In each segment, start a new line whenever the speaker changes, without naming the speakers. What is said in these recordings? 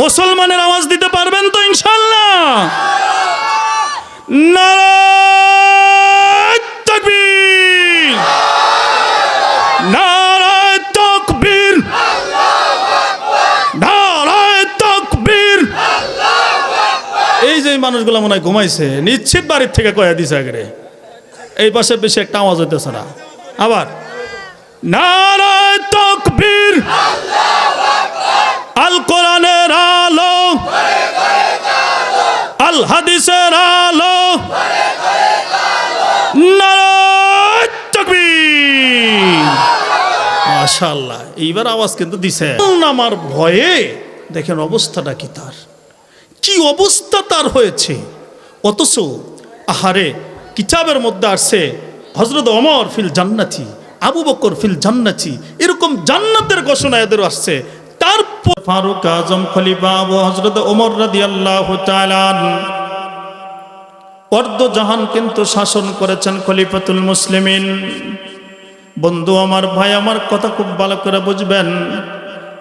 মুসলমানের আওয়াজ দিতে পারবেন তো ইনশাল্লাহ এই যে মানুষগুলো মনে হয় ঘুমাইছে, নিশ্চিত বাড়ির থেকে কয়া দিছে আগে এই পাশে বেশি একটা আওয়াজ হইতেছে না। আবার, নারায় তাকবীর। আল কোরআনের আলো, আল হাদিসের আলো মাশাআল্লাহ, এইবার আওয়াজ কিন্তু দিছে। আমার ভয়ে দেখেন অবস্থাটা কি তার? কি অবস্থা তার হয়েছে? অথচ আহারে কিতাবের মধ্যে আসছে হজরত অমর ফিল জান্নাতি, আবু বকর ফিল জান্নাতি, এরকম জান্নাতের ঘোষণা এদের আসছে তারপর ফারুক আজম খলিফা হজরত ওমর রাদি আল্লাহ অর্ধ জাহান কিন্তু শাসন করেছেন খলিফাতুল মুসলিমিন। বন্ধু, আমার ভাই, আমার কথা খুব ভালো করে বুঝবেন।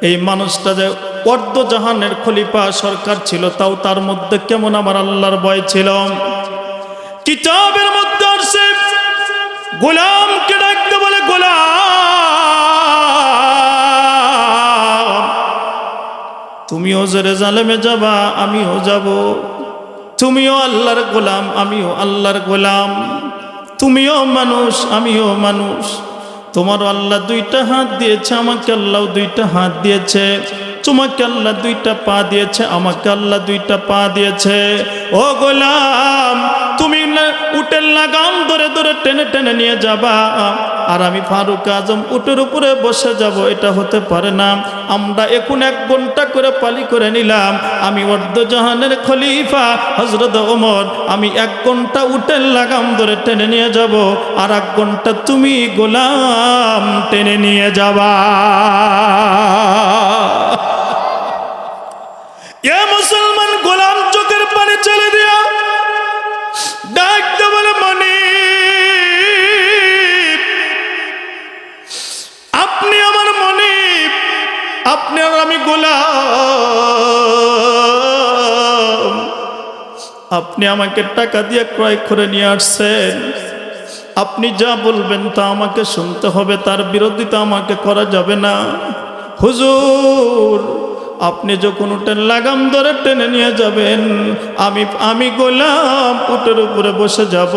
এই মানুষটা যে অর্ধ জাহানের খলিফা সরকার ছিল, তাও তার মধ্যে কেমন আমার আল্লাহর ভয় ছিল? কিতাবের মধ্যে আসছে গোলামকে ডাকতে বলে, গোলাম! তুমিও জেরেজালেমে যাবা, আমিও যাব। তুমিও আল্লাহর গোলাম, আমিও আল্লাহর গোলাম। তুমিও মানুষ, আমিও মানুষ। তোমার আল্লাহ দুইটা হাত দিয়েছে, আমাকে আল্লাহ দুইটা হাত দিয়েছে। তোমাকে আল্লাহ দুইটা পা দিয়েছে, আমাকে আল্লাহ দুইটা পা দিয়েছে। ও গোলাম, তুমি উটের লাগাম ধরে ধরে টেনে টেনে নিয়ে যাবা। আর আমি ফারুক আজম উটের উপরে বসে যাব, এটা হতে পারে না। আমরা এখন এক ঘণ্টা করে পালি করে নিলাম। আমি জাহানের খলিফা হজরত ওমর। আমি এক ঘণ্টা উটের লাগাম ধরে টেনে নিয়ে যাব। আর এক ঘণ্টা তুমি গোলাম টেনে নিয়ে যাবা। আপনি আর আমি গোলাম। আপনি আমাকে টাকা দিয়ে ক্রয় করে নিয়ে আসছেন। আপনি যা বলবেন তা আমাকে শুনতে হবে, তার বিরোধিতা আমাকে করা যাবে না। হুজুর আপনি যখন উঠেন, লাগাম ধরে টেনে নিয়ে যাবেন। আমি আমি গোলাম উটের উপরে বসে যাব।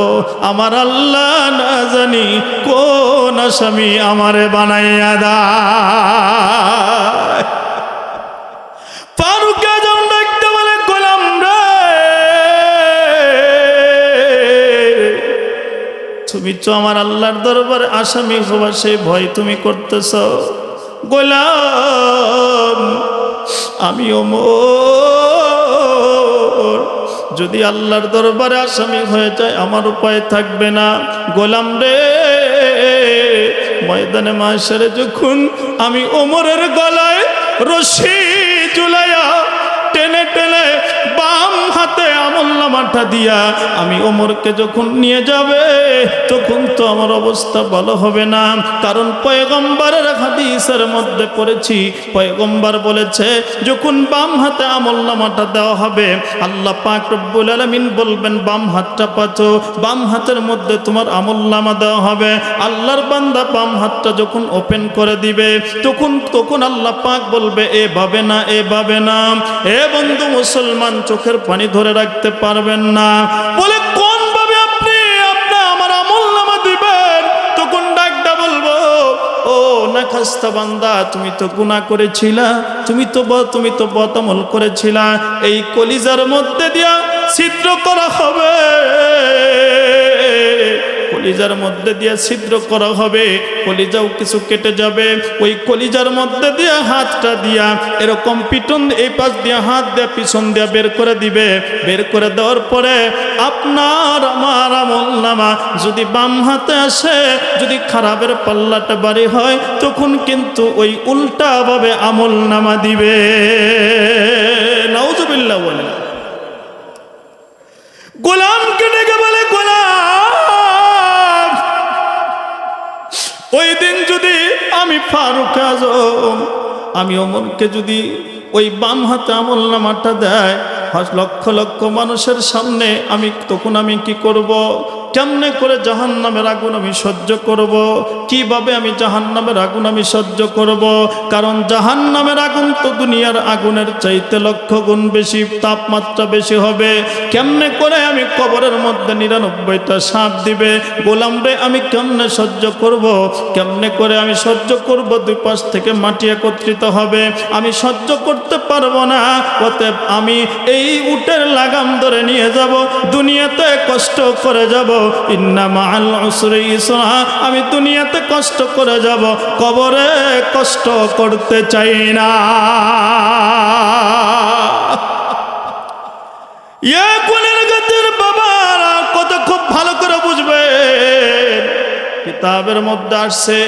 আমার আল্লাহ না জানি কোন আসামি আমারে বানাইয়া দা ফারুক বলে গোলাম তুমি তো আমার আল্লাহর দরবারে আসামি হবা সেই ভয় তুমি করতেছ। গোলাম আমি ওমর যদি আল্লাহর দরবারে আসামি হয়ে যায়, আমার উপায় থাকবে না। গোলাম রে, ময়দানে মাসারে যখন আমি ওমরের গলায় রশি চুলাইয়া টেনে টেনে বাম হাতে আমল দিয়া আমি ওমরকে যখন নিয়ে যাবে, তখন তো আমার অবস্থা ভালো হবে না। কারণ পয়গম্বরের হাদিসের মধ্যে পড়েছি, পয়গম্বর বলেছে, যখন বাম হাতে আমল নামাটা দেওয়া হবে, আল্লাহ পাক রব্বুল আলামিন বলবেন, বাম হাতটা পাচো, বাম হাতের মধ্যে তোমার আমল নামা দেওয়া হবে। আল্লাহর বান্দা বাম হাতটা যখন ওপেন করে দিবে, তখন তখন আল্লাহ পাক বলবে এ ভাবে না এ ভাবে না। এ বন্ধু মুসলমান, চোখের পানি ধরে রাখতে পারবেন না। বলে কোন ভাবে আপনি আপনার আমার আমল নামা দিবেন? তখন ডাকটা বলব, ও না খাস্তা বান্দা, তুমি তো গুণা করেছিলা, তুমি তো তুমি তো বতমল করেছিলা, এই কলিজার মধ্যে দিয়া ছিদ্র করা হবে। কলিজার মধ্যে দিয়ে ছিদ্র করা হবে, কলিজাও কিছু কেটে যাবে। ওই কলিজার মধ্যে দিয়ে হাতটা দিয়া এরকম পিটন এই পাশ দিয়ে, হাত দিয়ে, পিছন দিয়ে বের করে দিবে। বের করে দেওয়ার পরে আপনার আমার আমল নামা যদি বাম হাতে আসে, যদি খারাপের পাল্লাটা বাড়ি হয়, তখন কিন্তু ওই উল্টাভাবে আমল নামা দিবে। আমি অমরকে যদি ওই বাম হাতে আমল নামাটা দেয় লক্ষ লক্ষ মানুষের সামনে আমি তখন আমি কি করব। কেমনে করে জাহান নামের আগুন আমি সহ্য করব। কীভাবে আমি জাহান নামের আগুন আমি সহ্য করব। কারণ জাহান নামের আগুন তো দুনিয়ার আগুনের চাইতে লক্ষ গুণ বেশি, তাপমাত্রা বেশি হবে। কেমনে করে আমি কবরের মধ্যে নিরানব্বইটা সাপ দিবে? গোলাম রে, আমি কেমনে সহ্য করব। কেমনে করে আমি সহ্য করব? দুই পাশ থেকে মাটি একত্রিত হবে। আমি সহ্য করতে পারব না। অতএব আমি এই উটের লাগাম ধরে নিয়ে যাব। দুনিয়াতে কষ্ট করে যাব। আমি দুনিয়াতে কষ্ট করে যাব, কবরে কষ্ট করতে চাই না। ইয়া গতির বাবারা কত খুব ভালো করে বুঝবে কিতাবের মধ্যে আসছে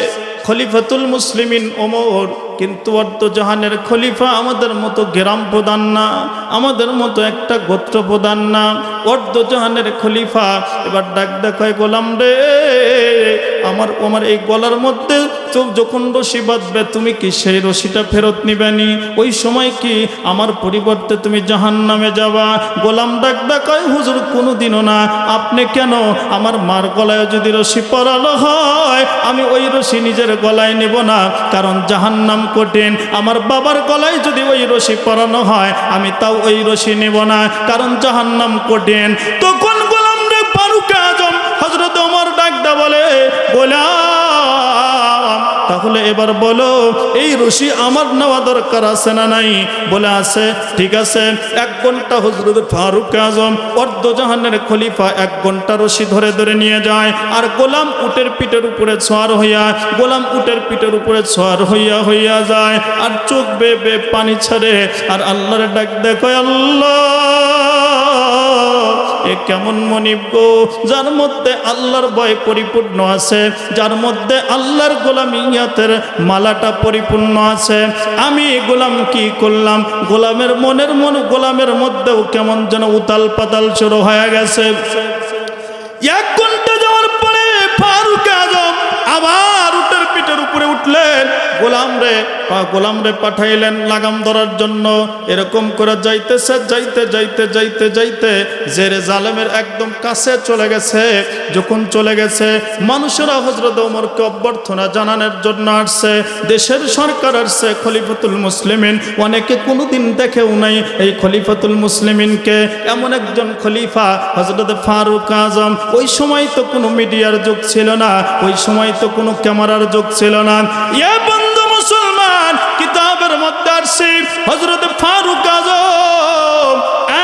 খলিফাতুল মুসলিমিন ওমর কিন্তু অর্ধ জাহানের খলিফা আমাদের মতো গ্রাম প্রধান না, আমাদের মতো একটা গোত্র প্রধান না। অর্ধ জাহানের খলিফা, এবার ডাক দেখায় গোলাম রে, আমার আমার এই গলার মধ্যে যখন রশি বাঁধবে, তুমি কি সেই রশিটা ফেরত নিবেনি ওই সময় কি আমার পরিবর্তে তুমি জাহান নামে যাবা? গোলাম ডাক ডাকায় হুজুর, কোনোদিনও না। আপনি কেন আমার মার গলায় যদি রশি পরালো হয়, আমি ওই রশি নিজের গলায় নেব না। কারণ জাহান নাম কঠিন। আমার বাবার গলায় যদি ওই রশি পরানো হয়, আমি তাও ওই রশি নেব না, কারণ জাহান নাম কঠিন। তখন গোলাম রে ফারুক আজম হজরত ওমর বলে, গোলাম তাহলে এবার বলো, এই রশি আমার নেওয়া দরকার আছে না নাই? বলে আছে, ঠিক আছে, এক ঘণ্টা হজরত ফারুক আজম অর্ধজাহানের খলিফা এক ঘণ্টা রশি ধরে ধরে নিয়ে যায়, আর গোলাম উটের পিঠের উপরে ছোয়ার হইয়া, গোলাম উটের পিঠের উপরে ছোয়ার হইয়া হইয়া যায়, আর চোখ বে বে পানি ছাড়ে, আর আল্লাহর ডাক দেখো, আল্লাহ! এ কেমন মনিব গো? যার মধ্যে আল্লাহর ভয় পরিপূর্ণ আছে, যার মধ্যে আল্লাহর গোলাম গোলামিয়াতের মালাটা পরিপূর্ণ আছে। আমি গোলাম কি করলাম? গোলামের মনের মন গোলামের মধ্যেও কেমন যেন উতাল পাতাল শুরু হয়ে গেছে। এক ঘণ্টা যাওয়ার পরে ফারুক আজম আবার উটের পিঠের উপরে উঠলেন। গোলাম রে পা- গোলাম রে পাঠাইলেন লাগাম ধরার জন্য। এরকম করে যাইতেছে, যাইতে যাইতে যাইতে যাইতে জেরে জালেমের একদম কাছে চলে গেছে। যখন চলে গেছে, মানুষেরা হজরত ওমরকে অভ্যর্থনা জানানোর জন্য আসছে। দেশের সরকার আসছে, খলিফাতুল মুসলিমিন। অনেকে কোনোদিন দেখেও নাই এই খলিফাতুল মুসলিমিনকে। এমন একজন খলিফা হজরত ফারুক আজম, ওই সময় তো কোনো মিডিয়ার যুগ ছিল না, ওই সময় তো কোনো ক্যামেরার যুগ ছিল না। কিতাবের মধ্যে আসছে হজরত ফারুক আজম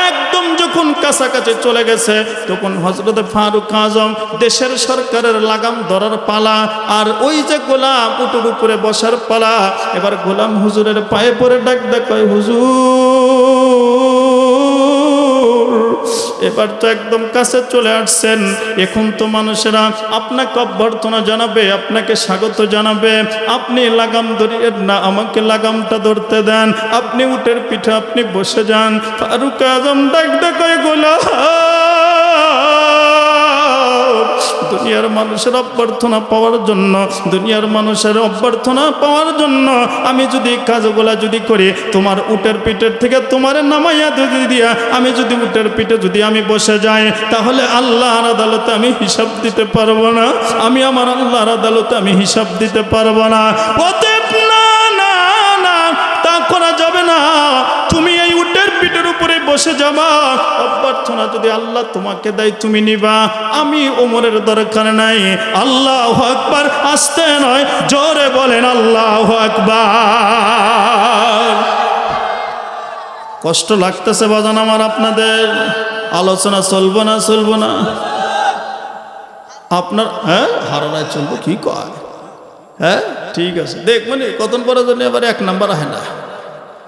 একদম যখন কাছাকাছি চলে গেছে, তখন হজরত ফারুক আজম দেশের সরকারের লাগাম ধরার পালা আর ওই যে গোলাম উটুর উপরে বসার পালা, এবার গোলাম হুজুরের পায়ে পরে ডাক দেখ হুজুর এবার তো একদম কাছে চলে আসছেন। এখন তো মানুষেরা আপনাকে অভ্যর্থনা জানাবে, আপনাকে স্বাগত জানাবে। আপনি লাগাম ধরিয়ে না, আমাকে লাগামটা ধরতে দেন। আপনি উটের পিঠে আপনি বসে যান। ফারুক আজম ডাক ডাকায় গোলা দুনিয়ার মানুষের অভ্যর্থনা পাওয়ার জন্য, দুনিয়ার মানুষের অভ্যর্থনা পাওয়ার জন্য আমি যদি কাজগুলা যদি করি, তোমার উটের পিঠের থেকে তোমার নামাইয়া যদি দিয়া, আমি যদি উটের পিঠে যদি আমি বসে যাই, তাহলে আল্লাহর আদালতে আমি হিসাব দিতে পারব না। আমি আমার আল্লাহর আদালতে আমি হিসাব দিতে পারব না। অতএব উপরে বসে যাবা। অভ্যর্থনা যদি আল্লাহ তোমাকে দেয়, তুমি নিবা। আমি ওমরের দরকার নাই। আল্লাহ আকবার, আসতে নয়, জোরে বলেন আল্লাহ আকবার। কষ্ট লাগতেছে বাজান আমার আপনাদের। আলোচনা চলবো না চলবো না। আপনার হ্যাঁ হারানায় চলবো, কি কয়? হ্যাঁ ঠিক আছে। দেখ মানে কতন পরের জন্য এবার এক নাম্বার হয় না।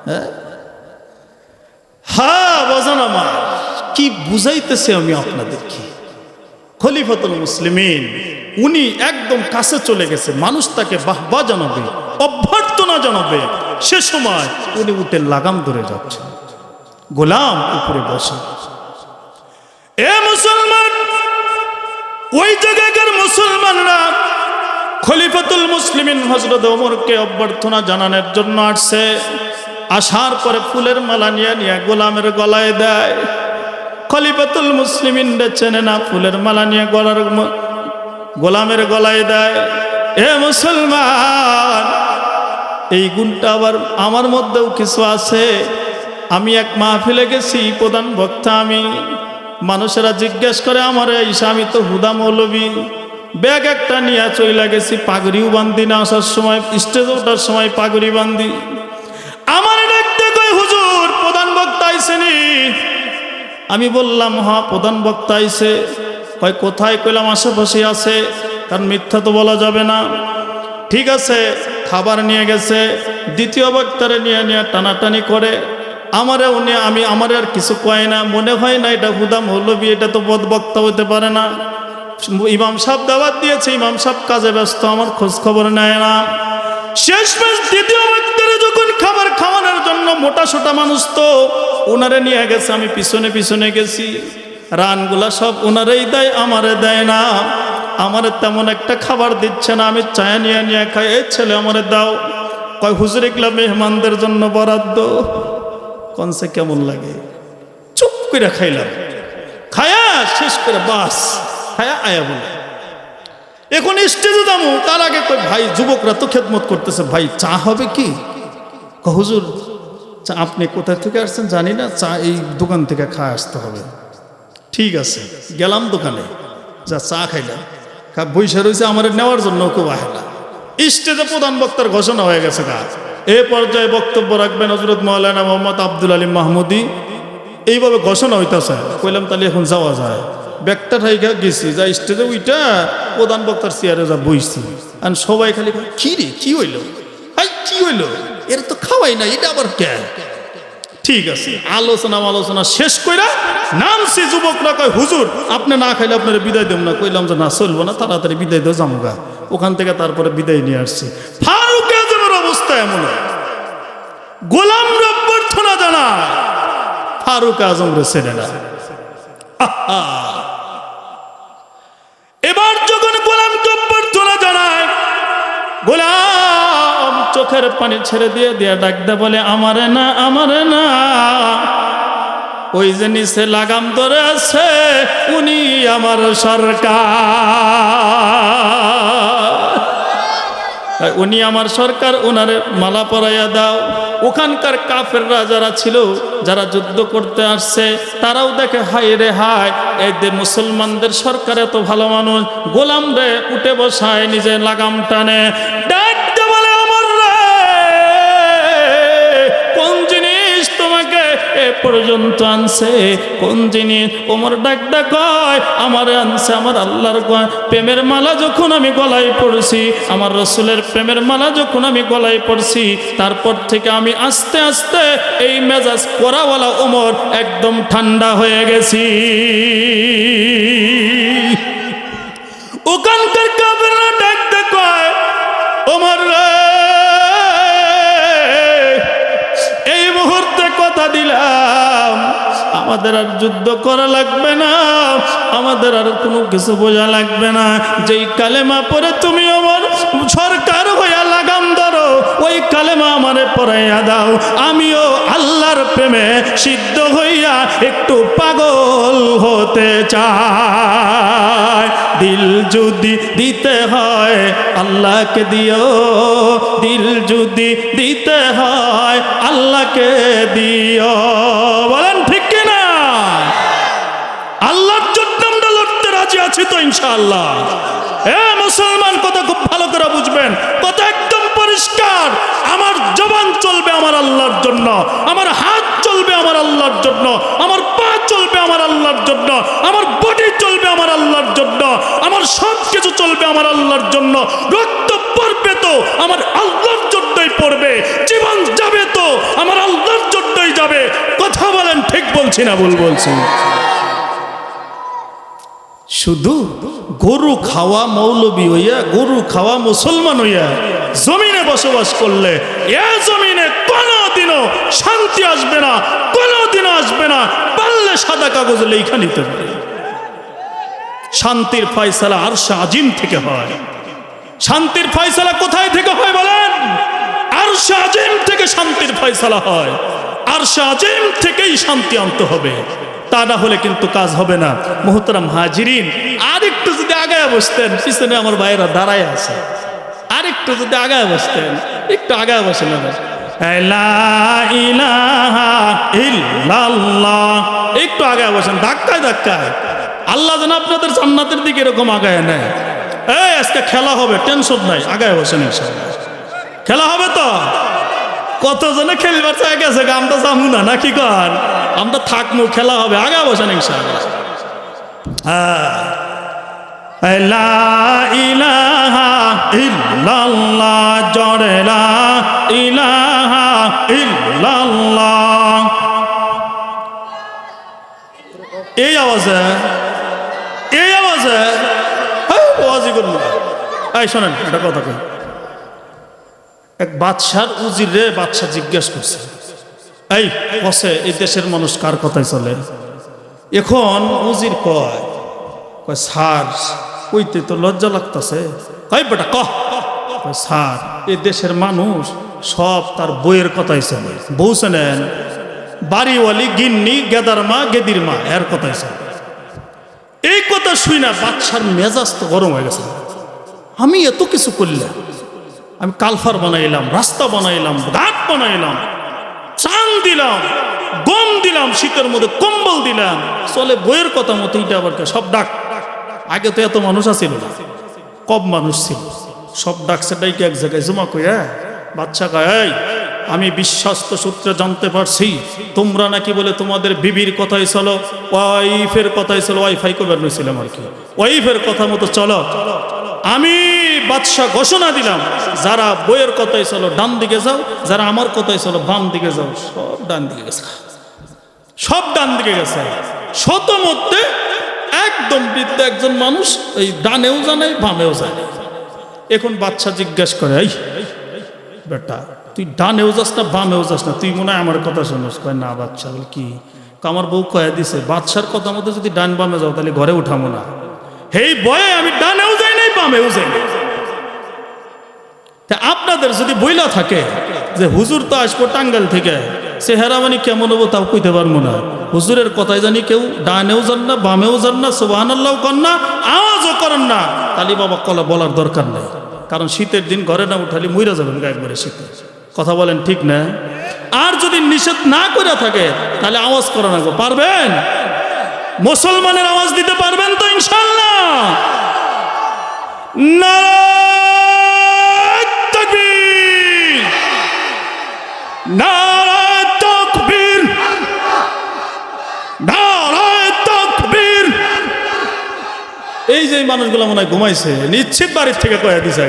হ্যাঁ? হ্যাঁ বাজান আমার, কি বুঝাইতেছে আমি আপনাদেরকে। খলিফাতুল মুসলিমিন, উনি একদম কাছে চলে গেছে, মানুষ তাকে বাহবা জানাবে, অভ্যর্থনা জানাবে। সে সময় উনি উঠে লাগাম ধরে যাচ্ছে। গোলাম উপরে বসে। এ মুসলমান, ওই জায়গাকার মুসলমানরা খলিফাতুল মুসলিমিন হজরত ওমরকে অভ্যর্থনা জানানোর জন্য আসছে। আসার পরে ফুলের মালা নিয়ে নিয়ে গোলামের গলায় দেয়। খলিফাতুল মুসলিমিন চেনে না ফুলের মালা নিয়ে গলার গোলামের গলায় দেয়। এ মুসলমান, এই গুণটা আবার আমার মধ্যেও কিছু আছে। আমি এক মাহফিলে গেছি, প্রধান বক্তা আমি। মানুষেরা জিজ্ঞেস করে, আমার এই স্বামী তো হুদা মৌলবী। ব্যাগ একটা নিয়ে চইলা গেছি, পাগড়িও বান্ধি না, আসার সময়, স্টেজে ওঠার সময় পাগড়ি বান্ধি আমার ডাকতে কই হুজুর, প্রধান বক্তা আইসেনি আমি বললাম হ্যাঁ প্রধান বক্তা আইসে কয়, কোথায়? কইলাম, আশেপাশে আছে। কারণ মিথ্যা তো বলা যাবে না। ঠিক আছে, খাবার নিয়ে গেছে। দ্বিতীয় বক্তারে নিয়ে নিয়ে টানাটানি করে। আমারে উনি, আমি, আমার আর কিছু কয় না। মনে হয় না এটা হুদা মৌলবী, এটা তো বদ বক্তা হতে পারে না। ইমাম সাহেব দাওয়াত দিয়েছে, ইমাম সাহেব কাজে ব্যস্ত, আমার খোঁজ খবর নেয় না। শেষ দ্বিতীয় যখন খাবার খাওয়ানোর জন্য মোটা সোটা মানুষ তো ওনারে নিয়ে গেছে আমি পিছনে পিছনে গেছি। রানগুলা সব ওনারেই দেয় আমারে দেয় না। আমারে তেমন একটা খাবার দিচ্ছে না আমি চায়া নিয়ে নিয়ে খাই এই ছেলে আমারে দাও। কয় হুজুর এগুলা মেহমানদের জন্য বরাদ্দ। কনসে কেমন লাগে। চুপ করে খাইলাম। খায়া শেষ করে বাস খায়া আয়া বলে। এখন স্টেজে দামু তার আগে কই ভাই যুবকরা তো খেদমত করতেছে ভাই চা হবে ক, হুজুর আপনি কোথা থেকে আসছেন জানি না, চা এই দোকান থেকে খায় আসতে হবে। ঠিক আছে, গেলাম দোকানে। যা, চা খাইলাম। খা বৈশা রয়েছে আমার নেওয়ার জন্য কেউ আহে না স্টেজে প্রধান বক্তার ঘোষণা হয়ে গেছে গা। এ পর্যায়ে বক্তব্য রাখবেন হজরত মৌলানা মোহাম্মদ আব্দুল আলী মাহমুদি। এইভাবে ঘোষণা হইতেছে। কইলাম, তাহলে এখন যাওয়া যায়। ব্যাগটা ঠাইকা গেছি, যা স্টেজে ওইটা প্রধান বক্তার চেয়ারে যা বইছি। আর সবাই খালি কি রে, কি হইল? আই কি হইল? এর তো খাওয়াই না এটা আবার কে? ঠিক আছে, আলোচনা আলোচনা শেষ কইরা নামছি, যুবকরা কয়, হুজুর, আপনি না খাইলে আপনার বিদায় দেব না। কইলাম যে, না, চলবো না, তাড়াতাড়ি বিদায় দেও জামুগা ওখান থেকে তারপরে বিদায় নিয়ে আসছি। ফারুক আজমের অবস্থা এমন। গোলাম অভ্যর্থনা জানায় ফারুক আজম রে ছেড়ে না। এবার যখন গোলামকে অভ্যর্থনা জানায়, গোলাম চোখের পানি ছেড়ে দিয়ে দিয়ে ডাকতে বলে, আমারে না আমারে না। ওই যে নিচে লাগাম ধরে আছে, উনি আমার সরকার। উনি আমার সরকার ওনারে মালা পরাইয়া দাও। ওখানকার কাফেররা যারা ছিল, যারা যুদ্ধ করতে আসছে, তারাও দেখে হাই রে হায়, এই যে মুসলমানদের সরকার এত ভালো মানুষ, গোলাম রে, উঠে বসায়, নিজে লাগাম টানে। ডাকতে পর্যন্ত আনছে। কোন জিনিস ওমর ডাকটা কয় আমার আনছে, আমার আল্লাহর প্রেমের মালা যখন আমি গলায় পড়ছি, আমার রসুলের প্রেমের মালা যখন আমি গলায় পড়ছি, তারপর থেকে আমি আস্তে আস্তে এই মেজাজ করাওয়ালা ওমর একদম ঠান্ডা হয়ে গেছি। ওখানকার কাবেরা ডাক কয় ওমর রে। দিলাম। আমাদের আর যুদ্ধ করা লাগবে না। আমাদের আর কোনো কিছু বোঝা লাগবে না। যেই কালেমা পরে তুমি আমার সরকার হইয়া লাগাম ধরো, ওই কালেমা আমারে পড়াইয়া দাও। আমিও আল্লাহর প্রেমে সিদ্ধ হইয়া একটু পাগল হতে চাই। দিল যদি দিতে হয়, আল্লাহকে দিও। দিল যদি দিতে হয় আল্লাহকে দিও। বলেন, ঠিক কিনা? আল্লাহর জন্য আমরা লড়তে রাজি আছি তো ইনশাআল্লাহ। এ মুসলমান, কথা খুব ভালো করে বুঝবেন। কথা একদম পরিষ্কার। আমার জবান চলবে আমার আল্লাহর জন্য। আমার হাত চলবে আমার আল্লাহর জন্য। আমার পা চলবে আমার আল্লাহর জন্য। আমার বডি চলবে আমার আল্লাহর জন্য। আমার সব কিছু চলবে আমার আল্লাহর জন্য। রক্ত পড়বে তো আমার আল্লাহর জন্যই পড়বে। জীবন যাবে তো আমার আল্লাহর জন্যই যাবে কথা বলেন ঠিক বলছি না, ভুল বলছি। শুধু গরু খাওয়া মৌলবী হইয়া, গরু খাওয়া মুসলমান হইয়া জমিনে বসবাস করলে এ জমিনে কোনোদিনও শান্তি আসবে না, কোনোদিনও আসবে না, পারলে সাদা কাগজ লেখা নিতে পারে। শান্তির ফয়সালা আরশা আজিম থেকে হয়। শান্তির ফয়সালা কোথায় থেকে হয় বলেন? আর আজিম থেকে শান্তির ফয়সালা হয়। আর আজিম থেকেই শান্তি আনতে হবে। তা না হলে কিন্তু কাজ হবে না। মোহতারাম হাজিরিন আর একটু যদি আগায় বসতেন, পিছনে আমার ভাইয়েরা দাঁড়ায় আছে। আর একটু যদি আগায় বসতেন, একটু আগায় বসেন না একটু আগায় বসেন, ধাক্কায় ধাক্কায়। আল্লাহ যেন আপনাদের জান্নাতের দিকে এরকম আগায় নেয়। এই, আজকে খেলা হবে, টেনশন নাই, আগায় বসেন খেলা হবে তো? কতজনে খেলবার চাই গেছে আমরা যাব না, নাকি কর? আমরা থাকব, খেলা হবে, আগা বসেন ইনশাল্লাহ হ্যাঁ। এই আওয়াজে এই আওয়াজে হ্যাঁ শোনেন, একটা কথা কই। এক বাদশার উজির রে বাদশাহ জিজ্ঞেস করছে, এই কসে এই দেশের মানুষ কার কথায় চলে? এখন উজির কয়? কয় সার কইতে তো লজ্জা লাগতেছে। কই বেটা, কহ। কয়, স্যার, এই দেশের মানুষ সব তার বইয়ের কথাই চলে। বউ চেনেন? বাড়িওয়ালি, গিন্নি, গেদার মা, গেদির মা, এর কথাই চলে। এই কথা শুই না বাচ্চার মেজাজ তো গরম হয়ে গেছে। আমি এত কিছু করলাম আমি কালফার বানাইলাম রাস্তা বানাইলাম ঘাট বানাইলাম চান দিলাম গম দিলাম শীতের মধ্যে কম্বল দিলাম। চলে বইয়ের কথা মতো এটা আবার? সব ডাক। আগে তো এত মানুষ আছিল না। কম মানুষ ছিল। সব ডাকছে ডাইকে এক জায়গায় জমা কইয়া বাচ্চা কয় "এই, আমি বিশ্বস্ত সূত্রে জানতে পারছি তোমরা নাকি বলে তোমাদের বিবির কথাই চলো ওয়াইফের কথাই চলো ওয়াইফাই কবে নইছিলাম আর কি। ওয়াইফের কথা মতো চলো। আমি বাদশাহ ঘোষণা দিলাম, যারা বইয়ের কথাই চলো, ডান দিকে যাও, যারা আমার কথাই চলো, বাম দিকে যাও, সব ডান দিকে গেছে। সব ডান দিকে গেছে। শত মধ্যে একদম বৃদ্ধ একজন মানুষ, এই ডানেও জানে বামেও জানে এখন বাচ্চা জিজ্ঞেস করে, এই, বেটা, তুই ডানেও যাস না, বামেও যাস না? তুই মনে হয় আমার কথা শুনিস? কয়, না বাচ্চা বল, কি? আমার বউ কয়ে দিছে বাচ্চার কথা মতো যদি ডান বামে যাও, তাহলে ঘরে উঠাবো না। হেই বয়ে, আমি ডানেও যাই বামেও যাই তা আপনাদের যদি বইলা থাকে যে হুজুর তো আসব টাঙ্গাল থেকে চেহারা মানে কেমন হব তাও কইতে পারব না। হুজুরের কথাই জানি কেউ ডানেও যান না, বামেও যান না সোবাহান আল্লাহ কর না, আওয়াজও করেন না। তালি বাবা কলা বলার দরকার নেই। কারণ শীতের দিন ঘরে না উঠালে মইরা যাবেন গা একবারে শীতে। কথা বলেন ঠিক না? আর যদি নিষেধ না করে থাকে, তাহলে আওয়াজ করা পারবেন? মুসলমানের আওয়াজ দিতে পারবেন তো ইনশাল্লাহ নারায় তাকবীর নারায় তাকবীর নারায় তাকবীর এই যে মানুষগুলো মনে হয় ঘুমাইছে, নিশ্চিত বাড়ির থেকে কয়ে দিছে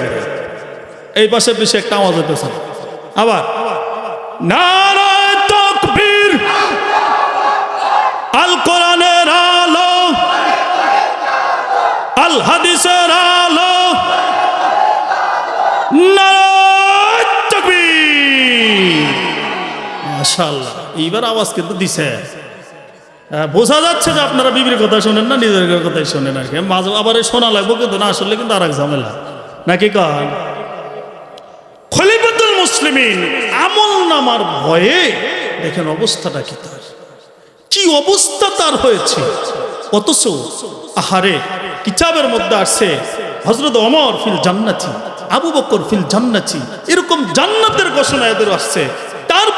এই পাশে পিছিয়ে একটা আওয়াজ হইতেছে। আবার আল কোরআনের আল হাদিসের আলো। মাশাআল্লাহ। এইবার আওয়াজ কিন্তু দিছে। হ্যাঁ, বোঝা যাচ্ছে যে আপনারা বিবির কথা শোনেন না নিজের কথাই শোনেন আর কি। মাঝে আবার শোনা লাগবো কিন্তু না আসলে কিন্তু আর এক ঝামেলা। নাকি কন? খলিফাতুল মুসলিমিন আমল নামার ভয়ে দেখেন অবস্থাটা কি তার? কি অবস্থা তার হয়েছে? অথচ আহারে কিতাবের মধ্যে আসছে হজরত অমর ফিল জান্নাতি। আবু বকর ফিল জান্নাতি। এরকম জান্নাতের ঘোষণা এদের আসছে। তার